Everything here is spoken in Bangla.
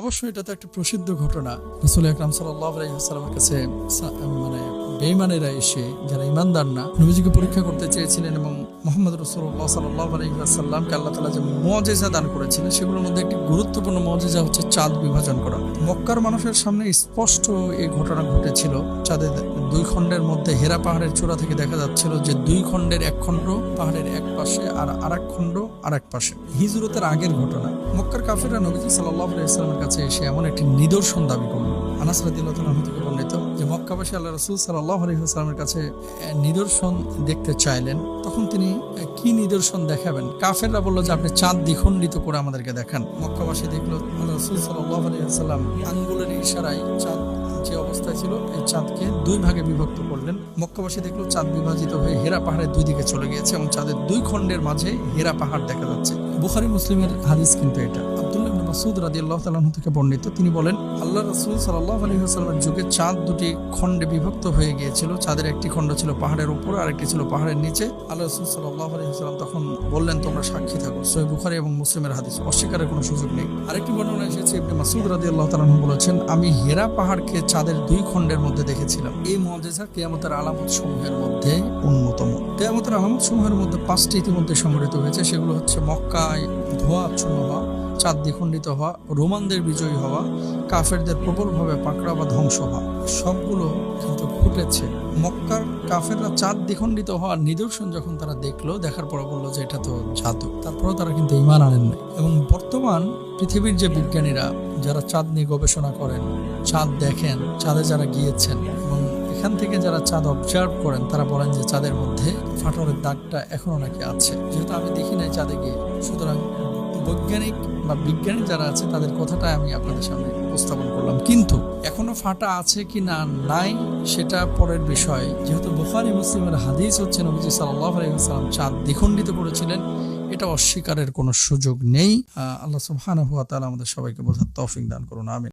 অবশ্যই এটা তো একটা প্রসিদ্ধ ঘটনা। রসুল আকরাম সাল্লাহামের কাছে মানে বেইমানেরা এসে, যারা ইমানদার না, নবীজিকে পরীক্ষা করতে চেয়েছিলেন এবং মোহাম্মদ রসুল্লাহ সাল্লাহ আলহিহাস্লামকে আল্লাহ তালা যে মজেজা দান করেছিলেন, সেগুলোর মধ্যে একটি গুরুত্বপূর্ণ মজেজা হচ্ছে চাঁদ বিভাজন করা। মক্কার মানুষের সামনে স্পষ্ট এই ঘটনা ঘটেছিল। চাঁদের দুই খণ্ডের মধ্যে হেরা পাহাড়ের চূড়া থেকে দেখা যাচ্ছিল যে দুই খণ্ডের এক খণ্ড, পাহাড়ের এক পাশে আর আরেক খণ্ড আর এক পাশে। হিজরতের আগের ঘটনা। মক্কার কাফেররা নবীজি সাল্লাহ ইসলামের কাছে এসে এমন একটি নিদর্শন দাবি করল আনাস রাদিল্লাহ থেকে বর্ণিত মক্কাবাসী আল্লাহ রসুল সাল্লাহ আলহিহাস্লামের কাছে নিদর্শন দেখতে চাইলেন। তখন তিনি কি নিদর্শন দেখাবেন? কাফেররা বলল যে, আপনি চাঁদ দ্বিখণ্ডিত করে আমাদেরকে দেখান। মক্কাবাসী দেখল, আল্লাহ রসুল সাল্লাহ আলহিহাস্লাম আঙ্গুলের ইশারায় চাঁদ, যে অবস্থায় ছিল, এই চাঁদকে দুই ভাগে বিভক্ত করলেন। মক্কাবাসী দেখল, চাঁদ বিভাজিত হয়ে হেরা পাহাড়ের দুই দিকে চলে গিয়েছে এবং চাঁদের দুই খণ্ডের মাঝে হেরা পাহাড় দেখা যাচ্ছে। বুখারি, মুসলিমের হাদিস কিন্তু এটা। ইবনে মাসউদ রাদিয়াল্লাহু তাআলা থেকে বর্ণিত, তিনি বলেন আল্লাহ রসুল সাল্লাল্লাহু আলাইহি ওয়াসাল্লামের যুগে চাঁদ দুটি খণ্ডে বিভক্ত হয়ে গিয়েছিল। চাঁদের একটি খণ্ড ছিল পাহাড়ের উপর আর একটি ছিল পাহাড়ের নিচে। আল্লাহ রসুল সাল্লাল্লাহু আলাইহি ওয়াসাল্লাম তখন বললেন, তোমরা সাক্ষী থাকো। সহিহ বুখারী এবং মুসলিমের হাদিস, অস্বীকারের কোনো সুযোগ নেই। আরেকটি বর্ণনা এসেছে, ইবনে মাসুদ রাদিয়াল্লাহু তাআলা আনহু বলেছেন, আমি হেরা পাহাড়কে চাঁদের দুই খণ্ডের মধ্যে দেখেছিলাম। এই মুআজিজা কিয়ামতের আলামত সমূহের মধ্যে অন্যতম। কিয়ামতের আলামত সমূহের মধ্যে পাঁচটি ইতিমধ্যে সংগঠিত হয়েছে, সেগুলো হচ্ছে মক্কায় ধোয়া আচ্ছন্ন হওয়া চাঁদ দ্বিখণ্ডিত হওয়া, রোমানদের বিজয়ী হওয়া, কাফেরদের প্রবলভাবে পাকড়া বা ধ্বংস হওয়া, সবগুলো কিন্তু ঘটেছে মক্কার কাফেররা চাঁদ দ্বিখণ্ডিত হওয়ার নিদর্শন যখন তারা দেখল, দেখার পর বলল যে এটা তো জাদু তারপরেও তারা কিন্তু ইমান আনেন নাই। এবং বর্তমান পৃথিবীর যে বিজ্ঞানীরা, যারা চাঁদ নিয়ে গবেষণা করেন, চাঁদ দেখেন, চাঁদে যারা গিয়েছেন, এবং এখান থেকে যারা চাঁদ অবজার্ভ করেন, তারা বলেন যে চাঁদের মধ্যে ফাটলের দাগটা এখনও নাকি আছে। যেহেতু আমি দেখি নাই চাঁদে গিয়ে। সুতরাং বৈজ্ঞানিক বা বিজ্ঞানী যারা আছে, তাদের কথাটা আমি আপনাদের সামনে উপস্থাপন করলাম। কিন্তু এখনও ফাটা আছে কি না, নাই, সেটা পরের বিষয়। যেহেতু বুখারি, মুসলিমের হাদিস হচ্ছে, নবীজি সাল্লাহ আলাইসালাম চাঁদ দ্বিখণ্ডিত করেছিলেন। এটা অস্বীকারের কোনো সুযোগ নেই। আল্লাহ সুহান হুয়া তালা আমাদের সবাইকে বোঝার তফিং দান করুন। আমিন।